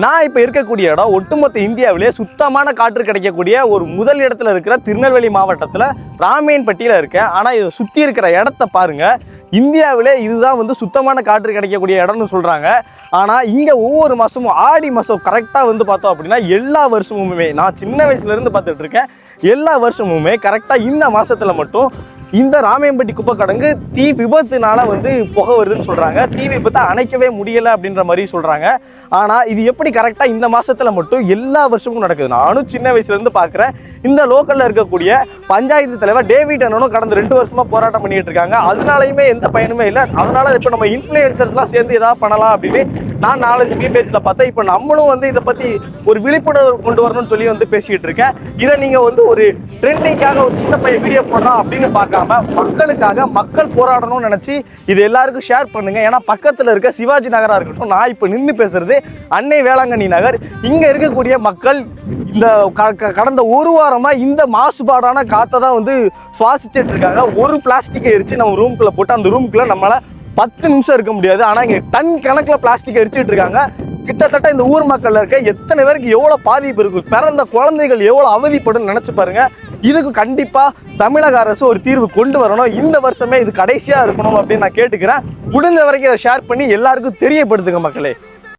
நான் இப்போ இருக்கக்கூடிய இடம் ஒட்டுமொத்த இந்தியாவிலே சுத்தமான காற்று கிடைக்கக்கூடிய ஒரு முதல் இடத்துல இருக்கிற திருநெல்வேலி மாவட்டத்தில் ராமேன்பட்டியில் இருக்கேன். ஆனால் இதை சுற்றி இருக்கிற இடத்த பாருங்க. இந்தியாவிலே இதுதான் வந்து சுத்தமான காற்று கிடைக்கக்கூடிய இடம்னு சொல்கிறாங்க ஆனால் இங்கே ஒவ்வொரு மாதமும் ஆடி மாதம் கரெக்டாக வந்து பார்த்தோம் அப்படின்னா எல்லா வருஷமுமே நான் சின்ன வயசுலேருந்து பார்த்துட்ருக்கேன் எல்லா வருஷமுமே கரெக்டாக இந்த மாதத்தில் மட்டும் இந்த ராமையம்பட்டி குப்பை கடங்கு தீ விபத்துனால வந்து புகை வருதுன்னு சொல்கிறாங்க தீ விபத்தை அணைக்கவே முடியலை அப்படின்ற மாதிரி சொல்கிறாங்க ஆனால் இது எப்படி கரெக்டாக இந்த மாதத்தில் மட்டும் எல்லா வருஷமும் நடக்குது? நானும் சின்ன வயசுலேருந்து பார்க்குறேன் இந்த லோக்கலில் இருக்கக்கூடிய பஞ்சாயத்து தலைவர் டேவிட் அண்ணனும் கடந்த ரெண்டு வருஷமாக போராட்டம் பண்ணிகிட்டு இருக்காங்க. அதனாலையுமே எந்த பயனுமே இல்லை. அதனால் இப்போ நம்ம இன்ஃப்ளூயன்சர்ஸ்லாம் சேர்ந்து எதாவது பண்ணலாம் அப்படின்னு நான் நாலஞ்சு மீ பேஜில் பார்த்தேன். இப்போ நம்மளும் வந்து இதை பற்றி ஒரு விழிப்புணர்வு கொண்டு வரணும்னு சொல்லி வந்து பேசிக்கிட்டு இருக்கேன். இதை நீங்கள் வந்து ஒரு ட்ரெண்டிங்காக ஒரு சின்ன பையன் வீடியோ போடலாம் அப்படின்னு இல்லாமல் மக்களுக்காக மக்கள் போராடணும்னு நினச்சி இது எல்லாருக்கும் ஷேர் பண்ணுங்க. ஏன்னா பக்கத்தில் இருக்க சிவாஜி நகராக இருக்கட்டும் நான் இப்போ நின்று பேசுறது அன்னை வேளாங்கண்ணி நகர். இங்கே இருக்கக்கூடிய மக்கள் இந்த க- க- கடந்த ஒரு வாரமாக இந்த மாசுபாடான காற்றை தான் வந்து சுவாசிச்சுட்டு இருக்காங்க. ஒரு பிளாஸ்டிக்கை எரிச்சு நம்ம ரூம்குள்ளே போட்டு அந்த ரூம்குள்ளே நம்மளால் பத்து நிமிஷம் இருக்க முடியாது. ஆனால் இங்கே டன் கணக்கில் பிளாஸ்டிக் எரிச்சிட்டு இருக்காங்க. கிட்டத்தட்ட இந்த ஊர் மக்கள் இருக்க எத்தனை பேருக்கு எவ்வளவு பாதிப்பு இருக்கு? பிறந்த குழந்தைகள் எவ்வளவு அவதிப்படும் நினைச்சு பாருங்க. இதுக்கு கண்டிப்பா தமிழக அரசு ஒரு தீர்வு கொண்டு வரணும். இந்த வருஷமே இது கடைசியா இருக்கணும் அப்படின்னு நான் கேட்டுக்கிறேன். முடிஞ்ச வரைக்கும் இதை ஷேர் பண்ணி எல்லாருக்கும் தெரியப்படுத்துங்க மக்களே.